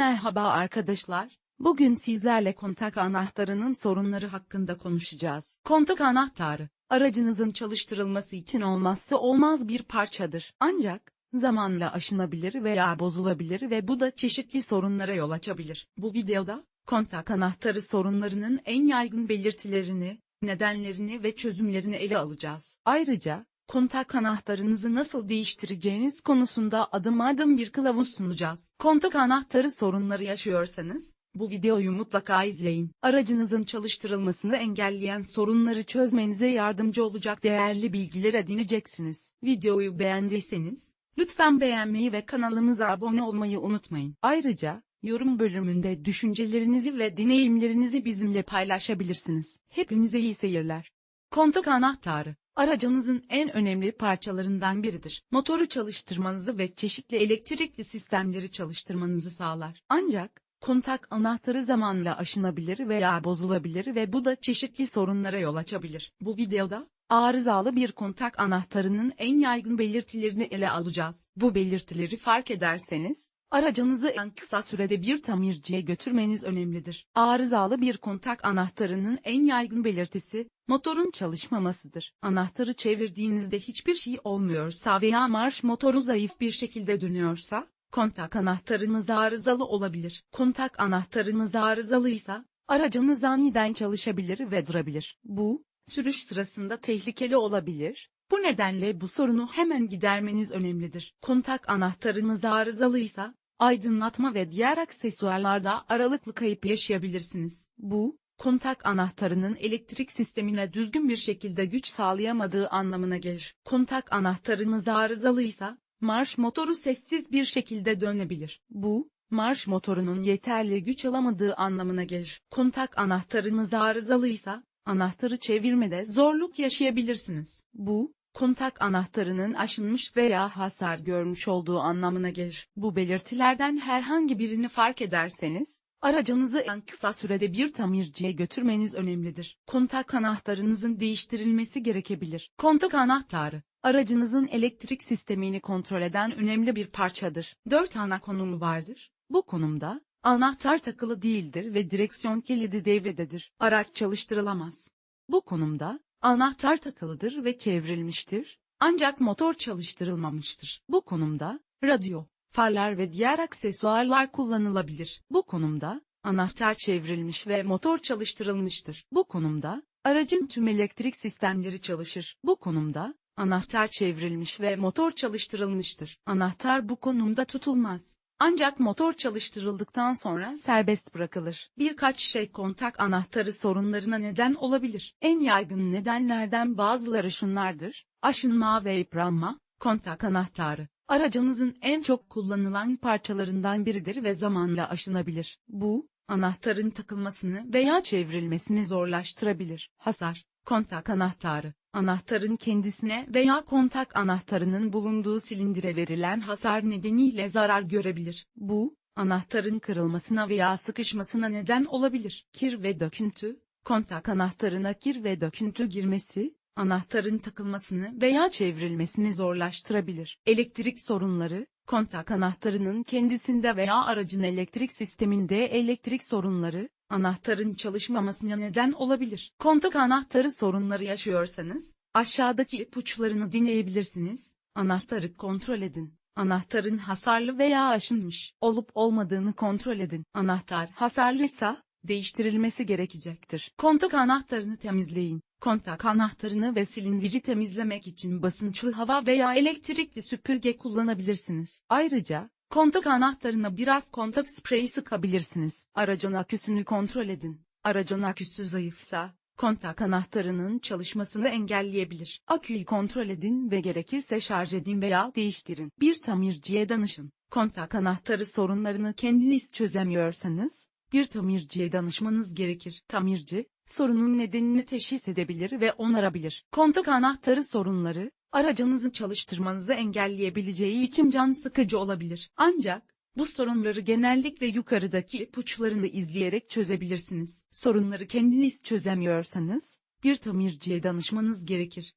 Merhaba arkadaşlar. Bugün sizlerle kontak anahtarının sorunları hakkında konuşacağız. Kontak anahtarı, aracınızın çalıştırılması için olmazsa olmaz bir parçadır. Ancak, zamanla aşınabilir veya bozulabilir ve bu da çeşitli sorunlara yol açabilir. Bu videoda, kontak anahtarı sorunlarının en yaygın belirtilerini, nedenlerini ve çözümlerini ele alacağız. Ayrıca, kontak anahtarınızı nasıl değiştireceğiniz konusunda adım adım bir kılavuz sunacağız. Kontak anahtarı sorunları yaşıyorsanız, bu videoyu mutlaka izleyin. Aracınızın çalıştırılmasını engelleyen sorunları çözmenize yardımcı olacak değerli bilgiler edineceksiniz. Videoyu beğendiyseniz, lütfen beğenmeyi ve kanalımıza abone olmayı unutmayın. Ayrıca, yorum bölümünde düşüncelerinizi ve deneyimlerinizi bizimle paylaşabilirsiniz. Hepinize iyi seyirler. Kontak anahtarı, aracınızın en önemli parçalarından biridir. Motoru çalıştırmanızı ve çeşitli elektrikli sistemleri çalıştırmanızı sağlar. Ancak, kontak anahtarı zamanla aşınabilir veya bozulabilir ve bu da çeşitli sorunlara yol açabilir. Bu videoda, arızalı bir kontak anahtarının en yaygın belirtilerini ele alacağız. Bu belirtileri fark ederseniz, Aracınızı en kısa sürede bir tamirciye götürmeniz önemlidir. Arızalı bir kontak anahtarının en yaygın belirtisi, motorun çalışmamasıdır. Anahtarı çevirdiğinizde hiçbir şey olmuyorsa veya marş motoru zayıf bir şekilde dönüyorsa, kontak anahtarınız arızalı olabilir. Kontak anahtarınız arızalıysa, aracınız aniden çalışabilir ve durabilir. Bu, sürüş sırasında tehlikeli olabilir, bu nedenle bu sorunu hemen gidermeniz önemlidir. Kontak anahtarınız arızalıysa, aydınlatma ve diğer aksesuarlarda aralıklı kayıp yaşayabilirsiniz. Bu, kontak anahtarının elektrik sistemine düzgün bir şekilde güç sağlayamadığı anlamına gelir. Kontak anahtarınız arızalıysa, marş motoru sessiz bir şekilde dönebilir. Bu, marş motorunun yeterli güç alamadığı anlamına gelir. Kontak anahtarınız arızalıysa, anahtarı çevirmede zorluk yaşayabilirsiniz. Bu, kontak anahtarının aşınmış veya hasar görmüş olduğu anlamına gelir. Bu belirtilerden herhangi birini fark ederseniz, aracınızı en kısa sürede bir tamirciye götürmeniz önemlidir. Kontak anahtarınızın değiştirilmesi gerekebilir. Kontak anahtarı, aracınızın elektrik sistemini kontrol eden önemli bir parçadır. Dört ana konumu vardır. Bu konumda, anahtar takılı değildir ve direksiyon kilidi devrededir. Araç çalıştırılamaz. Bu konumda, Anahtar takılıdır ve çevrilmiştir, ancak motor çalıştırılmamıştır. Bu konumda, radyo, farlar ve diğer aksesuarlar kullanılabilir. Bu konumda, anahtar çevrilmiş ve motor çalıştırılmıştır. Bu konumda, aracın tüm elektrik sistemleri çalışır. Bu konumda, anahtar çevrilmiş ve motor çalıştırılmıştır. Anahtar bu konumda tutulmaz. Ancak motor çalıştırıldıktan sonra serbest bırakılır. Birkaç şey kontak anahtarı sorunlarına neden olabilir. En yaygın nedenlerden bazıları şunlardır. Aşınma ve yıpranma, kontak anahtarı. Aracınızın en çok kullanılan parçalarından biridir ve zamanla aşınabilir. Bu, anahtarın takılmasını veya çevrilmesini zorlaştırabilir. Hasar, kontak anahtarı, anahtarın kendisine veya kontak anahtarının bulunduğu silindire verilen hasar nedeniyle zarar görebilir. Bu, anahtarın kırılmasına veya sıkışmasına neden olabilir. Kir ve döküntü, kontak anahtarına kir ve döküntü girmesi, anahtarın takılmasını veya çevrilmesini zorlaştırabilir. Elektrik sorunları, kontak anahtarının kendisinde veya aracın elektrik sisteminde elektrik sorunları, anahtarın çalışmamasına neden olabilir. Kontak anahtarı sorunları yaşıyorsanız, aşağıdaki ipuçlarını dinleyebilirsiniz. Anahtarı kontrol edin. Anahtarın hasarlı veya aşınmış olup olmadığını kontrol edin. Anahtar hasarlıysa, değiştirilmesi gerekecektir. Kontak anahtarını temizleyin. Kontak anahtarını ve silindiri temizlemek için basınçlı hava veya elektrikli süpürge kullanabilirsiniz. Ayrıca, kontak anahtarına biraz kontak spreyi sıkabilirsiniz. Aracın aküsünü kontrol edin. Aracın aküsü zayıfsa, kontak anahtarının çalışmasını engelleyebilir. Aküyü kontrol edin ve gerekirse şarj edin veya değiştirin. Bir tamirciye danışın. Kontak anahtarı sorunlarını kendiniz çözemiyorsanız, bir tamirciye danışmanız gerekir. Tamirci, sorunun nedenini teşhis edebilir ve onarabilir. Kontak anahtarı sorunları, aracınızı çalıştırmanızı engelleyebileceği için can sıkıcı olabilir. Ancak, bu sorunları genellikle yukarıdaki ipuçlarını izleyerek çözebilirsiniz. Sorunları kendiniz çözemiyorsanız, bir tamirciye danışmanız gerekir.